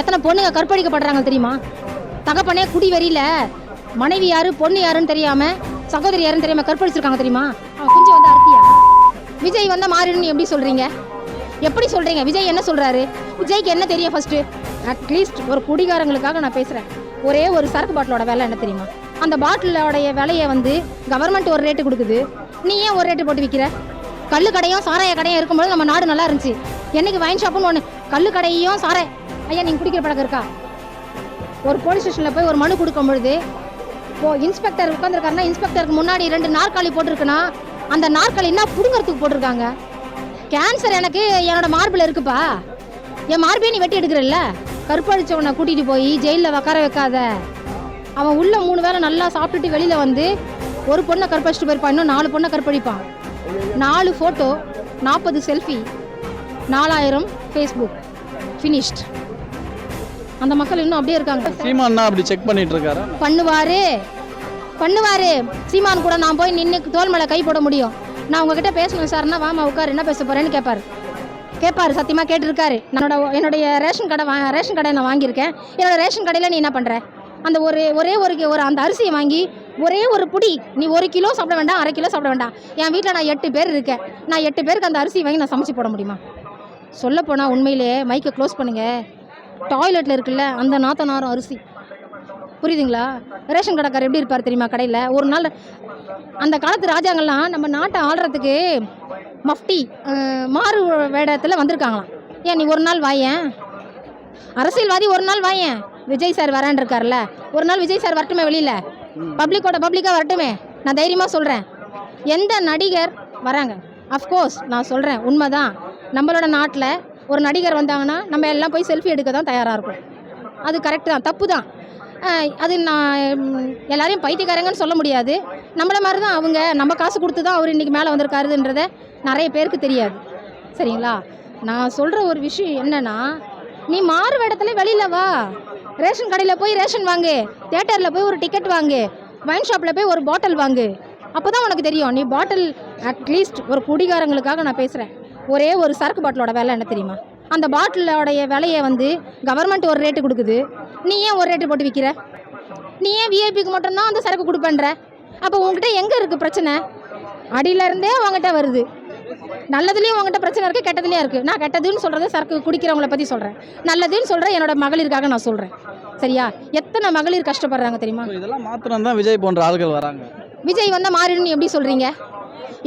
எத்தனை பொண்ணுங்க கற்பழிக்கப்படுறாங்க தெரியுமா? தகப்பனே குடி வெறியில. மனைவி யாரு பொண்ணு யாருன்னு தெரியாம சகோதரி யாருன்னு தெரியாம கற்பழிச்சிருக்காங்க தெரியுமா? அவன் குஞ்சு வந்து அர்த்தியா விஜய் வந்தா மாறிடும் எப்படி சொல்றீங்க? எப்படி சொல்றீங்க? விஜய் என்ன சொல்றாரு? விஜய்க்கு என்ன தெரியும் ஃபர்ஸ்ட் அட்லீஸ்ட் ஒரு குடிகாரங்களுக்காக நான் பேசுறேன். ஒரே ஒரு சரக்கு பாட்டிலோட விலை என்ன தெரியுமா? அந்த பாட்டிலோடைய விலையை வந்து கவர்மெண்ட் ஒரு ரேட்டு கொடுக்குது. நீ ஏன் ஒரு ரேட்டு போட்டு விற்கிற கல்லு கடையும் சாராய கடையும் இருக்கும்போது நம்ம நாடு நல்லா இருந்துச்சு. என்னைக்கு வைன் ஷாப்புன்னு ஒன்று கல்லு கடையும் சாராய ஐயா நீங்கள் குடிக்கிற பழக்கம் இருக்கா? ஒரு போலீஸ் ஸ்டேஷனில் போய் ஒரு மனு கொடுக்கும் பொழுது ஓ இன்ஸ்பெக்டர் உட்காந்துருக்காருன்னா இன்ஸ்பெக்டருக்கு முன்னாடி ரெண்டு நாற்காலி போட்டிருக்குன்னா அந்த நாற்காலி என்ன புடுங்கறதுக்கு போட்டிருக்காங்க? கேன்சர் எனக்கு என்னோட மார்பில் இருக்குப்பா. என் மார்பே நீ வெட்டி எடுக்கிறல்ல? கருப்பழிச்சவனை கூட்டிகிட்டு போய் ஜெயிலில் உக்கார வைக்காத. அவன் உள்ள மூணு வேலை நல்லா சாப்பிட்டுட்டு வெளியில் வந்து ஒரு பொண்ணை கற்பழிச்சிட்டு போயிருப்பான் இன்னும் நாலு பொண்ணை கற்பழிப்பான் நாலு ஃபோட்டோ நாற்பது செல்ஃபி நாலாயிரம் ஃபேஸ்புக் ஃபினிஷ்ட் அந்த மக்கள் இன்னும் அப்படியே இருக்காங்க. சீமானா அப்படி செக் பண்ணிட்டு இருக்காரா பண்ணுவாரு. பண்ணுவாரு. சீமான் கூட நான் போய் நின்று தோல் மேலே கை போட முடியும். நான் உங்ககிட்ட பேசணும் சார்னா வாமா உட்காரு என்ன பேச போறேன்னு கேட்பாரு கேட்பாரு சத்தியமாக கேட்டிருக்காரு. என்னோட என்னுடைய ரேஷன் கடை வா ரேஷன் கடை நான் வாங்கியிருக்கேன். என்னோட ரேஷன் கடையில் நீ என்ன பண்ணுற அந்த ஒரு ஒரே ஒரு ஒரு அந்த அரிசியை வாங்கி ஒரே ஒரு புடி நீ ஒரு கிலோ சாப்பிட வேண்டாம் அரை கிலோ சாப்பிட வேண்டாம். என் வீட்டில் நான் எட்டு பேர் இருக்கேன். நான் எட்டு பேருக்கு அந்த அரிசி வாங்கி நான் சமைச்சு போட முடியுமா? சொல்லப்போனால் உண்மையிலே மைக்கை க்ளோஸ் பண்ணுங்க. டாய்லெட்டில் இருக்குல்ல அந்த நாத்தனாரும் அரிசி. புரியுதுங்களா? ரேஷன் கடைக்காரர் எப்படி இருப்பார் தெரியுமா கடையில்? ஒரு நாள் அந்த காலத்து ராஜாங்கள்லாம் நம்ம நாட்டை ஆள்றதுக்கு மஃப்டி மாறு வேடத்தில் வந்திருக்காங்களாம். ஏன் நீ ஒரு நாள் வாயேன்? அரசியல்வாதி ஒரு நாள் வாயேன்? விஜய் சார் வரேன் இருக்கார்ல ஒரு நாள் விஜய் சார் வரட்டுமே வெளியில்? பப்ளிக்கோட பப்ளிக்காக வரட்டுமே? நான் தைரியமாக சொல்கிறேன் எந்த நடிகர் வராங்க? அஃப்கோர்ஸ் நான் சொல்கிறேன் உண்மைதான். நம்மளோட நாட்டில் ஒரு நடிகர் வந்தாங்கன்னா நம்ம எல்லாம் போய் செல்ஃபி எடுக்க தான் தயாராக இருக்கும் அது கரெக்டு தான் தப்பு தான். அது நான் எல்லாரையும் பைத்தியக்காரங்கன்னு சொல்ல முடியாது. நம்மள மாதிரி தான் அவங்க நம்ம காசு கொடுத்து தான் அவர் இன்றைக்கி மேலே வந்திருக்காருன்றத நிறைய பேருக்கு தெரியாது. சரிங்களா? நான் சொல்கிற ஒரு விஷயம் என்னென்னா நீ மாறு இடத்துல வெளியில் வா. ரேஷன் கடையில் போய் ரேஷன் வாங்கு. தேட்டரில் போய் ஒரு டிக்கெட் வாங்கு. வைன் ஷாப்பில் போய் ஒரு பாட்டில் வாங்கு. அப்போ தான் உனக்கு தெரியும். நீ பாட்டில் அட்லீஸ்ட் ஒரு குடிகாரங்களுக்காக நான் பேசுகிறேன் ஒரே ஒரு சரக்கு பாட்டிலோட விலை என்ன தெரியுமா? அந்த பாட்டிலோடைய விலையை வந்து கவர்மெண்ட் ஒரு ரேட்டு கொடுக்குது. நீ ஏன் ஒரு ரேட்டு போட்டு விற்கிற நீ ஏன் விஐபிக்கு மட்டும்தான் அந்த சரக்கு கொடுப்பேன்ற? அப்போ உங்ககிட்ட எங்கே இருக்குது பிரச்சனை? அடியிலேருந்தே உங்ககிட்ட வருது. நல்லதுலேயும் உங்ககிட்ட பிரச்சனை இருக்குது கெட்டதுலேயும் இருக்குது நான் கெட்டதுன்னு சொல்கிறது சரக்கு குடிக்கிறவங்கள பற்றி சொல்கிறேன் நல்லதுன்னு சொல்கிறேன் என்னோட மகளிருக்காக நான் சொல்கிறேன் சரியா? எத்தனை மகளிர் கஷ்டப்படுறாங்க தெரியுமா? இதெல்லாம் மாத்திரம் தான் விஜய் போன்ற ஆள்கள் வராங்க. விஜய் வந்தால் மாறிடும்னு எப்படி சொல்கிறீங்க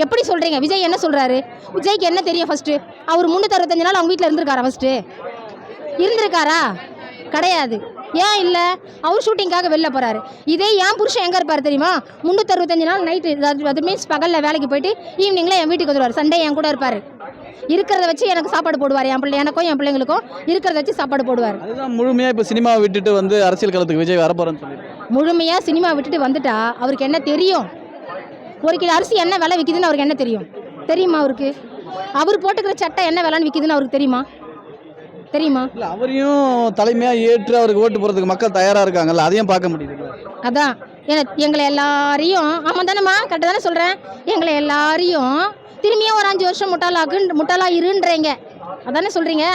எப்படி சொல்கிறீங்க விஜய் என்ன சொல்கிறாரு விஜய்க்கு என்ன தெரியும் ஃபஸ்ட்டு அவர் முந்நூற்றறுபத்தஞ்சு நாள் அவங்க வீட்டில் இருந்திருக்காரா ஃபஸ்ட்டு இருந்திருக்காரா? கிடையாது. ஏன் இல்லை? அவர் ஷூட்டிங்காக வெளில போகிறாரு இதே என் புருஷன் எங்கே இருப்பார் தெரியுமா? முந்நூற்றறுபத்தஞ்சு நாள் நைட்டு அது மீன்ஸ் பகலில் வேலைக்கு போயிட்டு ஈவினிங்கில் என் வீட்டுக்கு வந்துடுவார் சண்டே என் கூட இருப்பார். இருக்கிறத வச்சு எனக்கு சாப்பாடு போடுவார். என் பிள்ளை எனக்கும் என் பிள்ளைங்களுக்கும் இருக்கிறத வச்சு சாப்பாடு போடுவார். அதுதான் முழுமையா இப்போ சினிமாவை விட்டுட்டு வந்து அரசியல் களத்துக்கு விஜய் வரப்போறேன்னு சொல்லியிருக்காரு. முழுமையாக சினிமா விட்டுட்டு வந்துட்டா அவருக்கு என்ன தெரியும்? ஒரு கிலோ அரிசி என்ன விலை விற்கிதுன்னு அவருக்கு என்ன தெரியும்? தெரியுமா அவருக்கு? அவர் போட்டுக்கிற சட்டை என்ன விலைன்னு விற்கிதுன்னு அவருக்கு தெரியுமா? தெரியுமா? அவரையும் தலைமையா ஏற்று அவருக்கு ஓட்டு போறதுக்கு மக்கள் தயாரா இருக்காங்கல்ல அதையும் பார்க்க முடியுது. அதான். எங்களை எல்லாரையும் ஆமாம் தானேம்மா கரெக்டாக தானே சொல்கிறேன் எங்களை எல்லாரையும் திரும்பியும் ஒரு அஞ்சு வருஷம் முட்டாளாக்கு முட்டாளா இருன்றீங்க அதானே சொல்கிறீங்க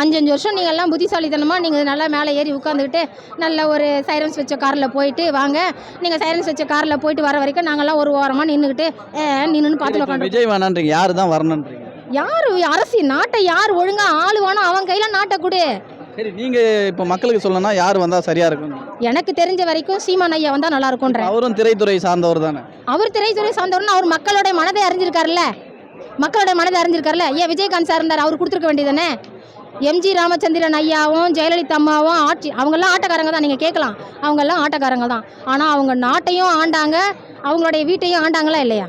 அஞ்சு அஞ்சு வருஷம் நீங்கள் எல்லாம் புத்திசாலித்தனமாக நீங்கள் நல்லா மேலே ஏறி உட்காந்துக்கிட்டு நல்ல ஒரு சைரன்ஸ் வச்ச காரில் போயிட்டு வாங்க. நீங்கள் சைரன்ஸ் வச்ச காரில் போயிட்டு வர வரைக்கும் நாங்கள்லாம் ஒரு ஓரமாக நின்றுக்கிட்டு நின்றுன்னு பார்த்துட்டு இப்ப உட்காந்து விஜய் வேணான்றீங்க. யாரு தான் வரணுன்றீங்க? யார்? அரசு நாட்டை யார் ஒழுங்காக ஆளுவானோ அவன் கையில் நாட்டை கொடு. சரி நீங்க இப்ப மக்களுக்கு சொல்லணும்னா யார் வந்தா சரியா இருக்கும்? எனக்கு தெரிஞ்ச வரைக்கும் சீமான் ஐயா வந்தால் நல்லா இருக்கும்ன்ற. அவரும் திரைத்துறை சார்ந்தவர் தானே? அவர் திரைத்துறை சார்ந்தவர்னு அவர் மக்களோட மனதை அறிஞ்சிருக்காருல்ல. மக்களோட மனதை அறிஞ்சிருக்காருல்ல ஏன் விஜயகாந்த் சார் இருந்தார். அவர் கொடுத்துருக்க வேண்டியதானே எம்ஜி ராமச்சந்திரன் ஐயாவும் ஜெயலலிதா அம்மாவும் ஆட்சி அவங்கெல்லாம் ஆட்டக்காரங்க தான். நீங்கள் கேட்கலாம். அவங்கெல்லாம் ஆட்டக்காரங்க தான். ஆனால் அவங்க நாட்டையும் ஆண்டாங்க. அவங்களுடைய வீட்டையும் ஆண்டாங்களா இல்லையா?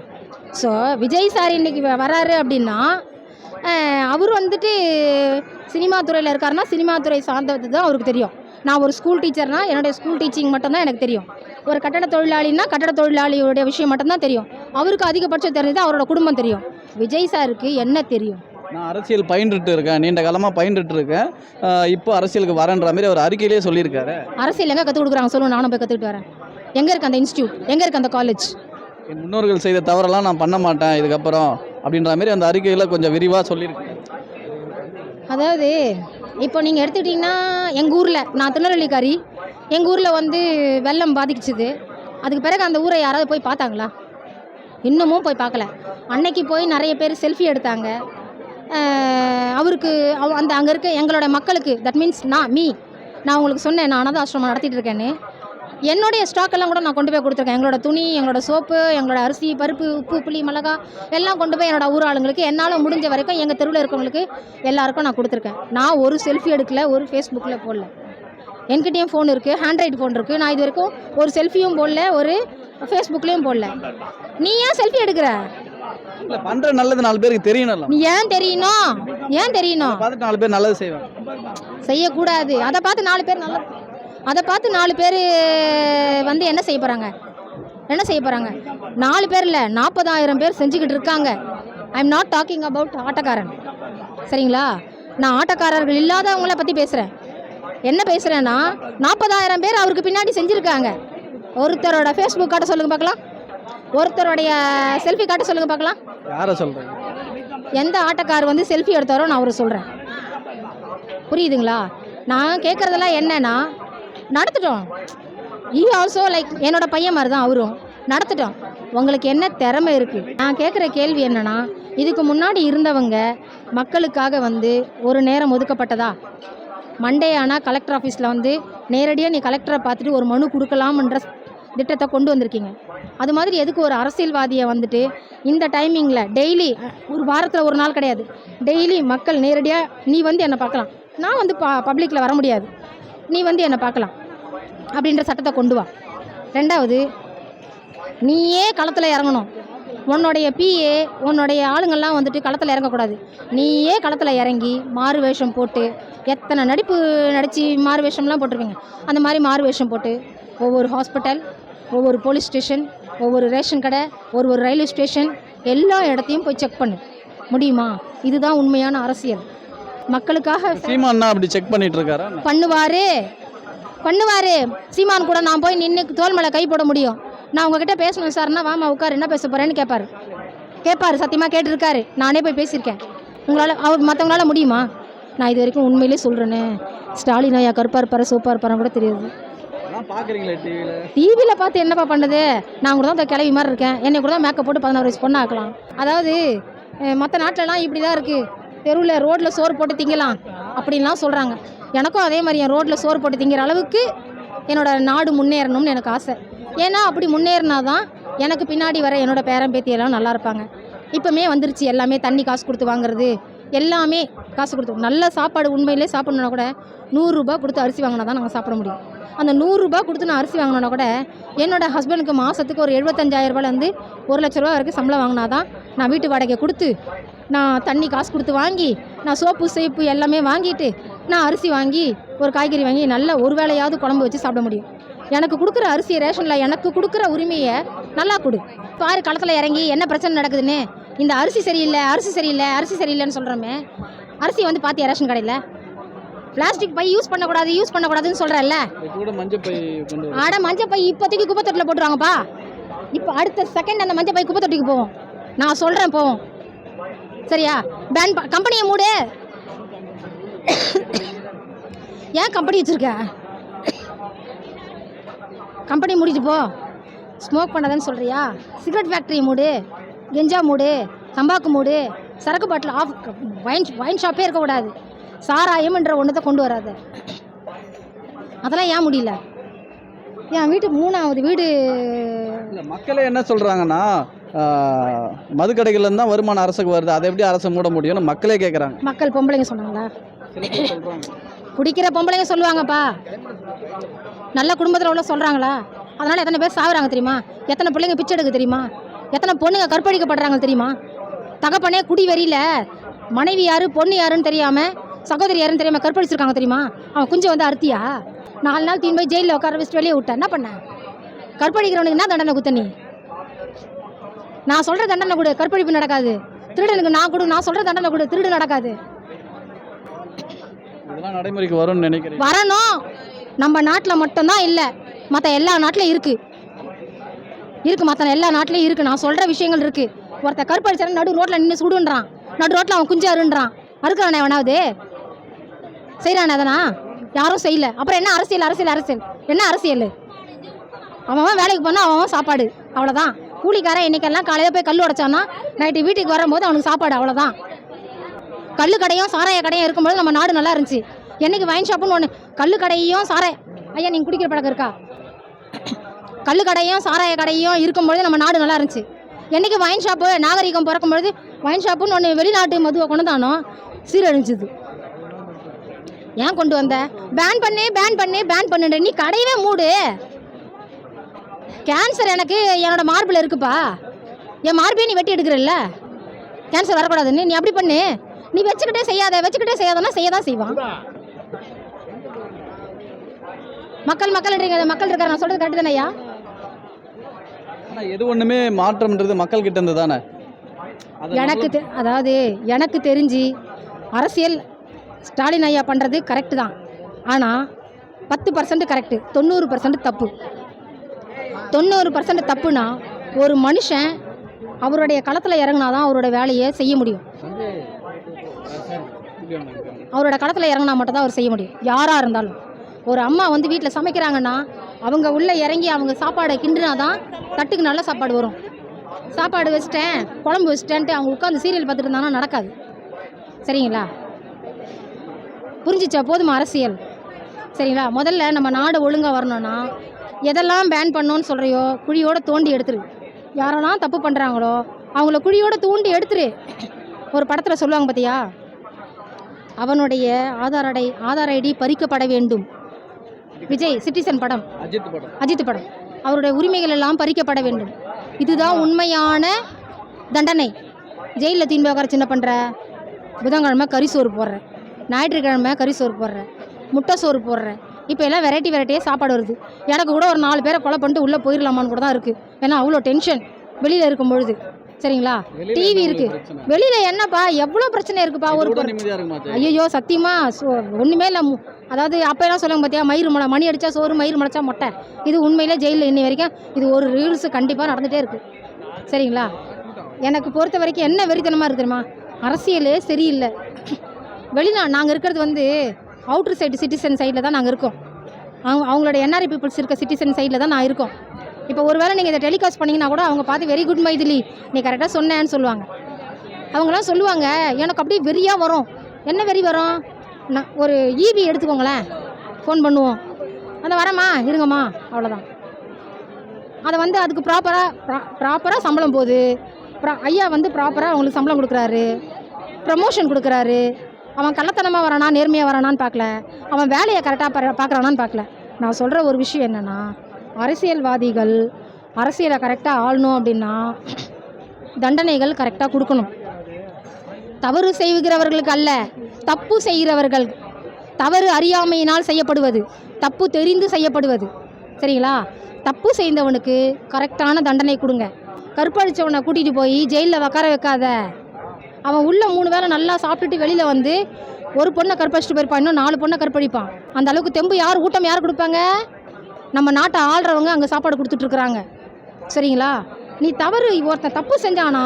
ஸோ விஜய் சார் இன்னைக்கு வராரு அப்படின்னா அவர் வந்துட்டு சினிமா துறையில் இருக்காருன்னா சினிமா துறை சார்ந்தது தான் அவருக்கு தெரியும். நான் ஒரு ஸ்கூல் டீச்சர்னா என்னுடைய ஸ்கூல் டீச்சிங் மட்டும்தான் எனக்கு தெரியும். ஒரு கட்டட தொழிலாளின்னா கட்டட தொழிலாளியோடைய விஷயம் மட்டும்தான் தெரியும். அவருக்கு அதிகபட்சம் தெரிஞ்சது அவரோட குடும்பம் தெரியும். விஜய் சாருக்கு என்ன தெரியும்? நான் அரசியல் பயின்றுட்டு இருக்கேன். நீண்ட காலமாக பயின்றுட்டு இருக்கேன். இப்போ அரசியலுக்கு வரேன்ற மாதிரி அவர் அறிக்கையிலேயே சொல்லியிருக்காரு. அரசியல் எங்கே கற்றுக் கொடுக்குறாங்க சொல்லுங்க நானும் போய் கற்றுக்கிட்டு வரேன். எங்கே இருக்கு அந்த இன்ஸ்டியூட் எங்கே இருக்கு அந்த காலேஜ் என் முன்னோர்கள் செய்த தவறெல்லாம் நான் பண்ண மாட்டேன் இதுக்கப்புறம் அப்படின்ற மாதிரி அந்த அறிக்கையில் கொஞ்சம் விரிவாக சொல்லியிருக்காரு அதாவது இப்போ நீங்கள் எடுத்துக்கிட்டிங்கன்னா எங்கள் ஊரில் நான் திருநெல்வேலிக்காரி எங்கள் ஊரில் வந்து வெள்ளம் பாதிக்கிச்சுது. அதுக்கு பிறகு அந்த ஊரை யாராவது போய் பார்த்தாங்களா? இன்னமும் போய் பார்க்கல. அன்னைக்கு போய் நிறைய பேர் செல்ஃபி எடுத்தாங்க. அவருக்கு அவ- அந்த அங்கே இருக்க எங்களோட மக்களுக்கு தட் மீன்ஸ் நான் மீ நான் உங்களுக்கு சொன்னேன் நான் அனாத ஆசிரமம் நடத்திட்டு இருக்கேன்னு. என்னுடைய ஸ்டாக் எல்லாம் கூட நான் கொண்டு போய் கொடுத்துருக்கேன். எங்களோட துணி எங்களோட சோப்பு எங்களோட அரிசி பருப்பு உப்பு புளி மிளகா எல்லாம் கொண்டு போய் என்னோட ஊர் ஆளுங்களுக்கு என்னால் முடிஞ்ச வரைக்கும் எங்கள் தெருவில் இருக்கவங்களுக்கு எல்லாருக்கும் நான் கொடுத்துருக்கேன். நான் ஒரு செல்ஃபி எடுக்கல ஒரு ஃபேஸ்புக்கில் போடல. என்கிட்டயும் ஃபோன் இருக்குது ஹேண்ட்ரைட் ஃபோன் இருக்குது நான் இது வரைக்கும் ஒரு செல்ஃபியும் போடல ஒரு ஃபேஸ்புக்லேயும் போடல. நீ ஏன் செல்ஃபி எடுக்கிற? இல்லை பண்ணுற நல்லது நாலு பேருக்கு தெரியணும்ல நீ ஏன் தெரியணும்? ஏன் தெரியணும்? பார்த்துட்டு நாலு பேர் நல்லது செய்வாங்க. செய்யக்கூடாது. அதை பார்த்து நாலு பேர் நல்லா அதை பார்த்து நாலு பேர் வந்து என்ன செய்ய போகிறாங்க என்ன செய்ய போகிறாங்க நாலு பேர் இல்லை நாற்பதாயிரம் பேர் செஞ்சுக்கிட்டு இருக்காங்க. I am not talking about ஆட்டக்காரன். சரிங்களா? நான் ஆட்டக்காரர்கள் இல்லாதவங்கள பற்றி பேசுகிறேன் என்ன பேசுகிறேன்னா நாற்பதாயிரம் பேர் அவருக்கு பின்னாடி செஞ்சுருக்காங்க. ஒருத்தரோட ஃபேஸ்புக் காட்ட சொல்லுங்க பார்க்கலாம். ஒருத்தருடைய செல்ஃபி காட்ட சொல்லுங்க பார்க்கலாம். யாரை சொல்கிறீங்க எந்த ஆட்டக்கார் வந்து செல்ஃபி எடுத்தாரோ நான் அவரை சொல்கிறேன் புரியுதுங்களா? நான் கேட்குறதெல்லாம் என்னன்னா நடத்துட்டோம். ஈ ஆல்சோ லைக் என்னோட பையன் மாதிரி தான் அவரும். நடத்துட்டோம். உங்களுக்கு என்ன திறமை இருக்குது நான் கேட்குற கேள்வி என்னென்னா இதுக்கு முன்னாடி இருந்தவங்க மக்களுக்காக வந்து ஒரு நேரம் ஒதுக்கப்பட்டதா? மண்டே ஆனால் கலெக்டர் ஆஃபீஸில் வந்து நேரடியாக நீ கலெக்டரை பார்த்துட்டு ஒரு மனு கொடுக்கலாம்ன்ற திட்டத்தை கொண்டு வந்திருக்கீங்க. அது மாதிரி எதுக்கு ஒரு அரசியல்வாதியை வந்துட்டு இந்த டைமிங்கில் டெய்லி ஒரு வாரத்தில் ஒரு நாள் கிடையாது. டெய்லி மக்கள் நேரடியாக நீ வந்து என்னை பார்க்கலாம். நான் வந்து ப பப்ளிக்கில் வர முடியாது. நீ வந்து என்னை பார்க்கலாம் அப்படின்ற சட்டத்தை கொண்டு வா. ரெண்டாவது நீயே களத்தில் இறங்கணும். உன்னுடைய பிஏ உன்னுடைய ஆளுங்கள்லாம் வந்துட்டு களத்தில் இறங்கக்கூடாது. நீயே களத்தில் இறங்கி மாறு வேஷம் போட்டு எத்தனை நடிப்பு நடித்து மாறு வேஷம்லாம் போட்டிருப்பீங்க. அந்த மாதிரி மாறு வேஷம் போட்டு ஒவ்வொரு ஹாஸ்பிட்டல் ஒவ்வொரு போலீஸ் ஸ்டேஷன் ஒவ்வொரு ரேஷன் கடை ஒரு ஒரு ரயில்வே ஸ்டேஷன் எல்லா இடத்தையும் போய் செக் பண்ணு. முடியுமா? இதுதான் உண்மையான அரசியல். மக்களுக்காக சீமானா அப்படி செக் பண்ணிட்டு இருக்காரா? பண்ணுவாரு. பண்ணுவாரு. சீமான் கூட நான் போய் நின்று தோல் மேலே கை போட முடியும். நான் உங்ககிட்ட பேசணும் சார்னா வாமா உட்காரு என்ன பேச போறேன்னு கேட்பாரு கேட்பாரு சத்தியமாக கேட்டிருக்காரு. நானே போய் பேசியிருக்கேன். உங்களால் அவர் மற்றவங்களால முடியுமா? நான் இது வரைக்கும் உண்மையிலே சொல்கிறேன்னு ஸ்டாலின் ஐயா கருப்பாக இருப்பாரு சோப்பாக இருப்பாரு கூட தெரியாது. டிவியில் பார்த்து என்னப்பா பண்ணுது? நான் கூட தான் கிளவி மாதிரி இருக்கேன். என்னை கூட தான் மேக்கப் போட்டு பதினாறு வயசு பொண்ணு ஆக்கலாம் அதாவது மற்ற நாட்டிலலாம் இப்படி தான் இருக்குது தெருவில் ரோட்டில் சோறு போட்டு திங்கலாம் அப்படின்லாம் சொல்கிறாங்க எனக்கும் அதே மாதிரி என் ரோட்டில் சோறு போட்டு திங்கிற அளவுக்கு என்னோட நாடு முன்னேறணும்னு எனக்கு ஆசை. ஏன்னா அப்படி முன்னேறினா தான் எனக்கு பின்னாடி வர என்னோடய பேரன் பேத்தி எல்லாம் நல்லா இருப்பாங்க. இப்போமே வந்துருச்சு எல்லாமே தண்ணி காசு கொடுத்து வாங்குறது எல்லாமே காசு கொடுத்து நல்ல சாப்பாடு உண்மையிலே சாப்பிட்ணுன்னா கூட நூறுரூபா கொடுத்து அரிசி வாங்கினா தான் நாங்கள் சாப்பிட முடியும். அந்த நூறுரூபா கொடுத்து நான் அரிசி வாங்கினோன்னா கூட என்னோட ஹஸ்பண்டுக்கு மாதத்துக்கு ஒரு எழுபத்தஞ்சாயிரரூபாலேருந்து ஒரு லட்ச ரூபா வரைக்கும் சம்பளம் வாங்கினா தான் நான் வீட்டு வாடகை கொடுத்து நான் தண்ணி காசு கொடுத்து வாங்கி நான் சோப்பு சேப்பு எல்லாமே வாங்கிட்டு நான் அரிசி வாங்கி ஒரு காய்கறி வாங்கி நல்ல ஒரு வேளையாவது குழம்பு வச்சு சாப்பிட முடியும். எனக்கு கொடுக்குற அரிசி ரேஷனில் எனக்கு கொடுக்குற உரிமையை நல்லா கொடு. பாரு களத்தில் இறங்கி என்ன பிரச்சனை நடக்குதுன்னு. இந்த அரிசி சரியில்லை அரிசி சரியில்லை அரிசி சரியில்லைன்னு சொல்கிறோமே அரிசி வந்து பார்த்தியா ரேஷன் கடையில்? பிளாஸ்டிக் பை யூஸ் பண்ணக்கூடாது யூஸ் பண்ணக்கூடாதுன்னு சொல்கிறல்ல ஆட மஞ்சள் பை இப்போதைக்கு குப்பை தொட்டில் போட்டுருவாங்கப்பா. இப்போ அடுத்த செகண்ட் அந்த மஞ்சள் பை குப்பை தொட்டிக்கு போவோம். நான் சொல்கிறேன் போவோம். சரியா? பேன் கம்பெனியை மூடு. ஏன் கம்பெனி வச்சுருக்க? கம்பெனி மூடிட்டு போ. ஸ்மோக் பண்ணாதன்னு சொல்கிறியா சிகரெட் ஃபேக்ட்ரி மூடு. கெஞ்சா மூடு. தம்பாக்கு மூடு. சரக்கு பாட்டில் ஆஃப் வைன் வைன் ஷாப்பே இருக்கக்கூடாது சாராயம்ன்ற ஒன்றத்தை கொண்டு வராது. அதெல்லாம் ஏன் முடியல? என் வீட்டு மூணாவது வீடு இல்லை மக்களே என்ன சொல்கிறாங்கன்னா மதுக்கடைகள்லேருந்து தான் வருமானம் அரசுக்கு வருது. அதை எப்படி அரசு மூட முடியும்னு மக்களே கேட்குறாங்க மக்கள் பொம்பளைங்க சொன்னாங்களா? குடிக்கிற பொம்பளைங்க சொல்லுவாங்கப்பா. நல்ல குடும்பத்தில் உள்ள சொல்கிறாங்களா அதனால் எத்தனை பேர் சாகுறாங்க தெரியுமா? எத்தனை பிள்ளைங்க பிச்சை எடுக்க தெரியுமா? எத்தனை பொண்ணுங்க கற்பழிக்கப்படுறாங்க தெரியுமா? தகப்பனே குடி வெறியில மனைவி யாரு பொண்ணு யாருன்னு தெரியாமல் சகோதரி யாருன்னு தெரியாமல் கற்பழிச்சிருக்காங்க தெரியுமா? அவன் குஞ்சு வந்து அறுத்தியா? நாலு நாள் தீன் போய் ஜெயிலில் உட்கார வச்சுட்டு வெளியே விட்டேன் என்ன பண்ண? கற்பழிக்கிறவனுக்கு என்ன தண்டனை குத்த நீ? நான் சொல்கிற தண்டனை கொடு கற்பழிப்பு நடக்காது. திருடனுக்கு நான் கொடு நான் சொல்கிற தண்டனை கொடு திருடு நடக்காது. நடைமுறைக்கு வரும்னு நினைக்கிறீங்க? வரணும். நம்ம நாட்டில் மட்டும்தான் இல்லை மற்ற எல்லா நாட்டிலும் இருக்கு. இருக்கு மற்ற எல்லா நாட்டிலையும் இருக்கு. நான் சொல்ற விஷயங்கள் இருக்கு. ஒருத்த கருப்படிச்சாரு நடு ரோட்ல நின்று சுடுன்றான். நடு ரோட்ல அவன் குஞ்சு அருன்றான் அறுக்கிறானே எவனாவது செய்கிறானே அதனா? யாரும் செய்யல. அப்புறம் என்ன அரசியல் அரசியல் அரசியல்? என்ன அரசியல்? அவன் வேலைக்கு போனால் அவன் அவன் சாப்பாடு. அவ்வளோதான் கூலிக்காரன் இன்னைக்கெல்லாம் காலையில் போய் கல் உடைச்சான்னா நைட்டு வீட்டுக்கு வரும்போது அவனுக்கு சாப்பாடு அவ்வளோதான் கல் கடையும் சாராய கடையும் இருக்கும்போது நம்ம நாடு நல்லா இருந்துச்சு. என்னைக்கு வைன் ஷாப்புன்னு ஒன்று கல் கடையும் சாராய ஐயா நீங்கள் குடிக்கிற பழக்கம் இருக்கா? கல் கடையும் சாராய கடையும் இருக்கும்பொழுது நம்ம நாடு நல்லா இருந்துச்சு. என்னைக்கு வைன் ஷாப்பு நாகரிகம் பிறக்கும்பொழுது வைன் ஷாப்புன்னு ஒன்று வெளிநாட்டு மதுவை கொண்டு தானோ சீரழிஞ்சுது. ஏன் கொண்டு வந்த? பேன் பண்ணு பேன் பண்ணு பேன் பண்ணுன்ற நீ கடையவே மூடு. கேன்சர் எனக்கு என்னோட மார்பில் இருக்குப்பா. என் மார்பையே நீ வெட்டி எடுக்கிறல்ல? கேன்சர் வரக்கூடாதுன்னு. நீ அப்படி பண்ணு. நீ வச்சுக்கிட்டே செய்யாத வச்சுக்கிட்டே செய்யாதன்னா செய்ய தான் செய்வான். மக்கள் மக்கள்ன்றீங்க மக்கள் இருக்காரு நான் சொல்றது கரெக்டு தானேயா ஆனால் எது ஒன்றுமே மாற்றம்ன்றது மக்கள் கிட்ட இருந்து தானே? எனக்கு அதாவது எனக்கு தெரிஞ்சு அரசியல் ஸ்டாலின் ஐயா பண்ணுறது கரெக்டு தான். ஆனால் பத்து பர்சன்ட் கரெக்டு தொண்ணூறு பர்சன்ட் தப்பு. தொண்ணூறு பர்சன்ட் தப்புனா ஒரு மனுஷன் அவருடைய களத்தில் இறங்கினா தான் அவரோட வேலையை செய்ய முடியும். அவரோட களத்தில் இறங்கினா மட்டும் தான் அவர் செய்ய முடியும். யாராக இருந்தாலும். ஒரு அம்மா வந்து வீட்டில் சமைக்கிறாங்கன்னா அவங்க உள்ளே இறங்கி அவங்க சாப்பாடை கிண்டுனா தான் தட்டுக்கு நல்ல சாப்பாடு வரும். சாப்பாடு வச்சிட்டேன் குழம்பு வச்சிட்டேன்ட்டு அவங்க உட்காந்து சீரியல் பார்த்துட்டு இருந்தாங்கன்னா நடக்காது. சரிங்களா? புரிஞ்சிச்சா? போதுமா அரசியல்? சரிங்களா? முதல்ல நம்ம நாடு ஒழுங்காக வரணும்னா எதெல்லாம் பேன் பண்ணோன்னு சொல்கிறியோ குழியோட தோண்டி எடுத்துரு. யாரெல்லாம் தப்பு பண்ணுறாங்களோ அவங்கள குழியோட தூண்டி எடுத்துரு. ஒரு படத்தில் சொல்லுவாங்க பார்த்தியா அவனுடைய ஆதார் அடை ஆதார் ஐடி பறிக்கப்பட வேண்டும். விஜய் சிட்டிசன் படம். அஜித் படம். அஜித் படம். அவருடைய உரிமைகள் எல்லாம் பறிக்கப்பட வேண்டும். இதுதான் உண்மையான தண்டனை. ஜெயிலில் தீன்பா உட்கார சின்ன பண்ணுற புதன்கிழமை கறி சோறு போடுற. ஞாயிற்றுக்கிழமை கறி சோறு போடுற. முட்டை சோறு போடுற. இப்போ எல்லாம் வெரைட்டி வெரைட்டியாக சாப்பாடு வருது. எனக்கு கூட ஒரு நாலு பேரை கொலை பண்ணிட்டு உள்ளே போயிடலாமான்னு கூட தான் இருக்குது ஏன்னா அவ்வளோ டென்ஷன் வெளியில் இருக்கும் பொழுது. சரிங்களா? டிவி இருக்கு? வெளியில் என்னப்பா? எவ்வளோ பிரச்சனை இருக்குப்பா ஒரு ஐயோ சத்தியமா ஒண்ணுமே இல்லை. அதாவது அப்போ எல்லாம் சொல்லுவாங்க பார்த்தியா மயிறு முளை மணி அடிச்சா சோறு மயிறு முளைச்சா மொட்டை. இது உண்மையிலே ஜெயிலில் இன்னி வரைக்கும் இது ஒரு ரீல்ஸ் கண்டிப்பாக நடந்துகிட்டே இருக்கு. சரிங்களா? எனக்கு பொறுத்த வரைக்கும் என்ன வெறித்தனமாக இருக்கு தெரியுமா? அரசியலே சரியில்லை. வெளிநா நாங்கள் இருக்கிறது வந்து அவுட்ரு சைடு சிட்டிசன் சைடில் தான் நாங்கள் இருக்கோம். அவங்க அவங்களோட என்ஆர்ஐ பீப்புள்ஸ் இருக்க சிட்டிசன் சைடில் தான் நான் இருக்கோம். இப்போ ஒருவேளை நீங்கள் இதை டெலிகாஸ்ட் பண்ணிங்கன்னா கூட அவங்க பார்த்து வெரி குட் மைதிலி நீ கரெக்டாக சொன்னேன்னு சொல்லுவாங்க. அவங்களாம் சொல்லுவாங்க எனக்கு அப்படியே வெறியாக வரும். என்ன வெறி வரும்? நான் ஒரு ஈவி எடுத்துக்கோங்களேன். ஃபோன் பண்ணுவோம். அந்த வரேம்மா இருங்கம்மா. அவ்வளோதான் அதை வந்து அதுக்கு ப்ராப்பராக ப்ராப்பராக சம்பளம் போகுது. ப்ரா ஐயா வந்து ப்ராப்பராக அவங்களுக்கு சம்பளம் கொடுக்குறாரு. ப்ரமோஷன் கொடுக்குறாரு. அவன் கள்ளத்தனமாக வரானா நேர்மையாக வரானான்னு பார்க்கல. அவன் வேலையை கரெக்டாக பார்க்குறானான்னு பார்க்கல. நான் சொல்கிற ஒரு விஷயம் என்னென்னா அரசியல்வாதிகள் அரசியலை கரெக்டாக ஆளணும் அப்படின்னா தண்டனைகள் கரெக்டாக கொடுக்கணும். தவறு செய்கிறவர்களுக்கு அல்ல தப்பு செய்கிறவர்கள். தவறு அறியாமையினால் செய்யப்படுவது தப்பு தெரிந்து செய்யப்படுவது. சரிங்களா? தப்பு செய்தவனுக்கு கரெக்டான தண்டனை கொடுங்க. கற்பழிச்சவனை கூட்டிகிட்டு போய் ஜெயிலில் உட்கார வைக்காத. அவன் உள்ள மூணு வேளை நல்லா சாப்பிட்டுட்டு வெளியில் வந்து ஒரு பொண்ணை கற்பழிச்சிட்டு போயிருப்பான் இன்னும் நாலு பொண்ணை கற்பழிப்பான். அந்த அளவுக்கு தெம்பு யார் ஊட்டம் யார் கொடுப்பாங்க? நம்ம நாட்டை ஆள்றவங்க அங்கே சாப்பாடு கொடுத்துட்ருக்குறாங்க சரிங்களா? நீ தவறு ஒருத்தன் தப்பு செஞ்சானா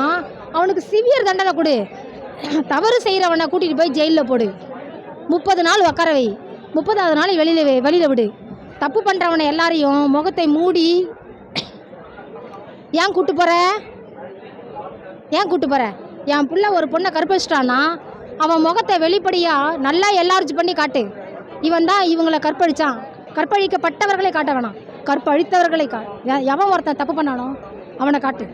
அவனுக்கு சிவியர் தண்டனை கொடு. தவறு செய்கிறவனை கூட்டிகிட்டு போய் ஜெயிலில் போடு. முப்பது நாள் உட்கார வை. முப்பதாவது நாள் வெளியில் வெளியில் விடு. தப்பு பண்ணுறவனை எல்லாரையும் முகத்தை மூடி ஏன் கூப்பிட்டு போகிற ஏன் கூப்பிட்டு போகிற என் பிள்ளை ஒரு பொண்ணை கற்பழிச்சிட்டானா அவன் முகத்தை வெளிப்படையாக நல்லா எல்லார்ஜ் பண்ணி காட்டு. இவன் தான் இவங்களை கற்பழிச்சான். கற்பழிக்கப்பட்டவர்களை காட்ட வேணாம். கற்பழித்தவர்களை கா எவன் ஒருத்தன் தப்பு பண்ணானோ அவனை காட்டு.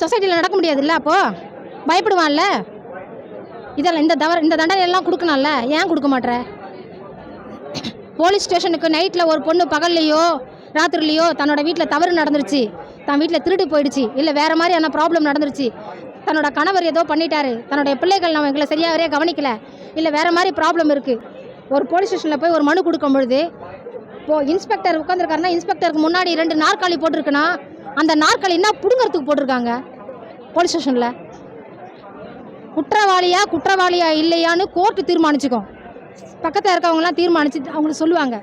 சொசைட்டியில் நடக்க முடியாதுல்ல அப்போது பயப்படுவான்ல? இதெல்லாம் இந்த தவறு இந்த தண்டனை எல்லாம் கொடுக்கணும்ல? ஏன் கொடுக்க மாட்டேற போலீஸ் ஸ்டேஷனுக்கு நைட்டில் ஒரு பொண்ணு பகல்லையோ ராத்திரிலையோ தன்னோட வீட்டில் தவறு நடந்துருச்சு. தன் வீட்டில் திருட்டு போயிடுச்சு. இல்லை வேறு மாதிரியான ப்ராப்ளம் நடந்துருச்சு. தன்னோட கணவர் ஏதோ பண்ணிட்டாரு. தன்னுடைய பிள்ளைகள் நம்ம எங்களை சரியாகவே கவனிக்கல. இல்லை வேறு மாதிரி ப்ராப்ளம் இருக்குது ஒரு போலீஸ் ஸ்டேஷனில் போய் ஒரு மனு கொடுக்கும் பொழுது இப்போ இன்ஸ்பெக்டர் உட்காந்துருக்காருன்னா இன்ஸ்பெக்டருக்கு முன்னாடி ரெண்டு நாற்காலி போட்டிருக்குன்னா அந்த நாற்காலி என்ன பிடுங்கிறதுக்கு போட்டிருக்காங்க? போலீஸ் ஸ்டேஷனில் குற்றவாளியா குற்றவாளியா இல்லையான்னு கோர்ட்டு தீர்மானிச்சுக்கும். பக்கத்தில் இருக்கவங்கலாம் தீர்மானிச்சு அவங்களுக்கு சொல்லுவாங்க.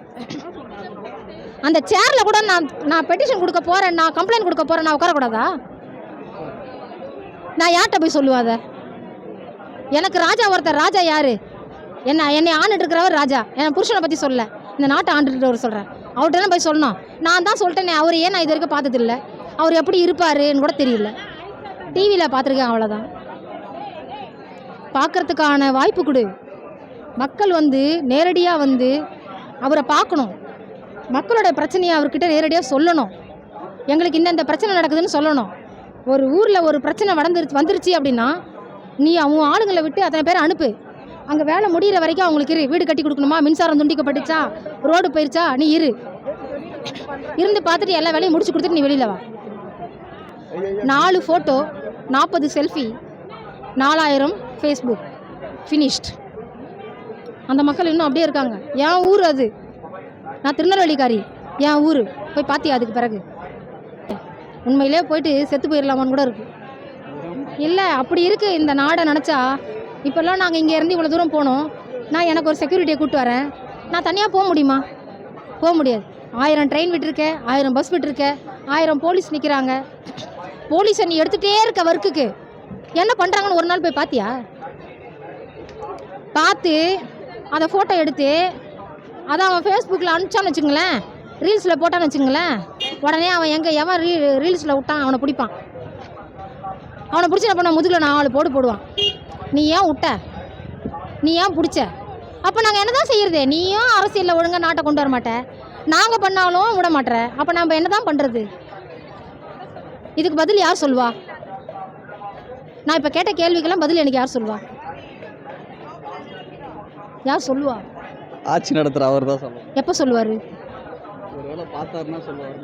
அந்த சேரில் கூட நான் நான் பெட்டிஷன் கொடுக்க போகிறேன் நான் கம்ப்ளைண்ட் கொடுக்க போகிறேன் நான் உட்காரக்கூடாதா? நான் யார்கிட்ட போய் சொல்லுவாத எனக்கு ராஜா ஒருத்தர் ராஜா யார்? என்ன என்னை ஆண்டுட்டு இருக்கிறவர் ராஜா. என் புருஷனை பற்றி சொல்ல. இந்த நாட்டை ஆண்டுட்டு சொல்கிறேன் அவர்கிட்ட தான் போய் சொல்லணும். நான் தான் சொல்லிட்டேனே அவர் ஏன் நான் இது வரைக்கும் பார்த்ததில்ல? அவர் எப்படி இருப்பாருன்னு கூட தெரியல. டிவியில் பார்த்துருக்கேன் அவ்வளோதான் பார்க்குறதுக்கான வாய்ப்பு கொடு. மக்கள் வந்து நேரடியாக வந்து அவரை பார்க்கணும். மக்களோட பிரச்சனையை அவர்கிட்ட நேரடியாக சொல்லணும். எங்களுக்கு இந்த பிரச்சனை நடக்குதுன்னு சொல்லணும். ஒரு ஊரில் ஒரு பிரச்சனை வளர்ந்துருச்சு வந்துருச்சு அப்படின்னா நீ அவங்க ஆளுங்களை விட்டு அத்தனை பேரை அனுப்பு. அங்கே வேலை முடிகிற வரைக்கும் அவங்களுக்கு இரு. வீடு கட்டி கொடுக்கணுமா? மின்சாரம் துண்டிக்கப்பட்டுச்சா? ரோடு போயிருச்சா? நீ இரு. இருந்து பார்த்துட்டு எல்லா வேலையும் முடிச்சு கொடுத்துட்டு நீ வெளியில் வா. நாலு ஃபோட்டோ நாற்பது செல்ஃபி நாலாயிரம் ஃபேஸ்புக் ஃபினிஷ்ட் அந்த மக்கள் இன்னும் அப்படியே இருக்காங்க. என் ஊர் அது. நான் திருநெல்வேலிக்காரி. என் ஊர். போய் பார்த்தியா அதுக்கு பிறகு? உண்மையிலே போயிட்டு செத்து போயிடலாமான்னு கூட இருக்கு. இல்லை அப்படி இருக்குது இந்த நாடை நினச்சா இப்போல்லாம் நாங்கள் இங்கேருந்து இவ்வளோ தூரம் போனோம். நான் எனக்கு ஒரு செக்யூரிட்டியை கூப்பிட்டு வரேன். நான் தனியாக போக முடியுமா? போக முடியாது. ஆயிரம் ட்ரெயின் விட்டுருக்கேன் ஆயிரம் பஸ் விட்டுருக்கேன் ஆயிரம் போலீஸ் நிற்கிறாங்க போலீஸை நீ எடுத்துகிட்டே இருக்க ஒர்க்குக்கு என்ன பண்ணுறாங்கன்னு ஒரு நாள் போய் பார்த்தியா பார்த்து அதை ஃபோட்டோ எடுத்து அதை அவன் ஃபேஸ்புக்கில் அனுப்பிச்சான்னு வச்சுங்களேன் ரீல்ஸில் போட்டான்னு வச்சுங்களேன் உடனே அவன் எங்கே எவன் ரீ ரீல்ஸில் விட்டான் அவனை பிடிப்பான். அவனை பிடிச்சி என்ன பண்ண முதுகில் நாலு போடு போடுவான். நீ ஏன் விட்ட நீ ஏன் பிடிச்ச? அப்போ நாங்கள் என்ன தான் செய்கிறது நீயும் அரசியலில் ஒழுங்காக நாட்டை கொண்டு வர மாட்டேன் நாங்கள் பண்ணாலும் விட மாட்டேற அப்போ நம்ம என்ன தான் பண்ணுறது இதுக்கு பதில் யார் சொல்வா? நான் இப்போ கேட்ட கேள்விக்கெல்லாம் பதில் எனக்கு யார் சொல்வா? யார் சொல்லுவா? ஆட்சி நடத்துகிற அவர் தான் சொல்லணும். எப்போ சொல்லுவார்? ஒருவேளை பார்த்தாருன்னா சொல்லுவார்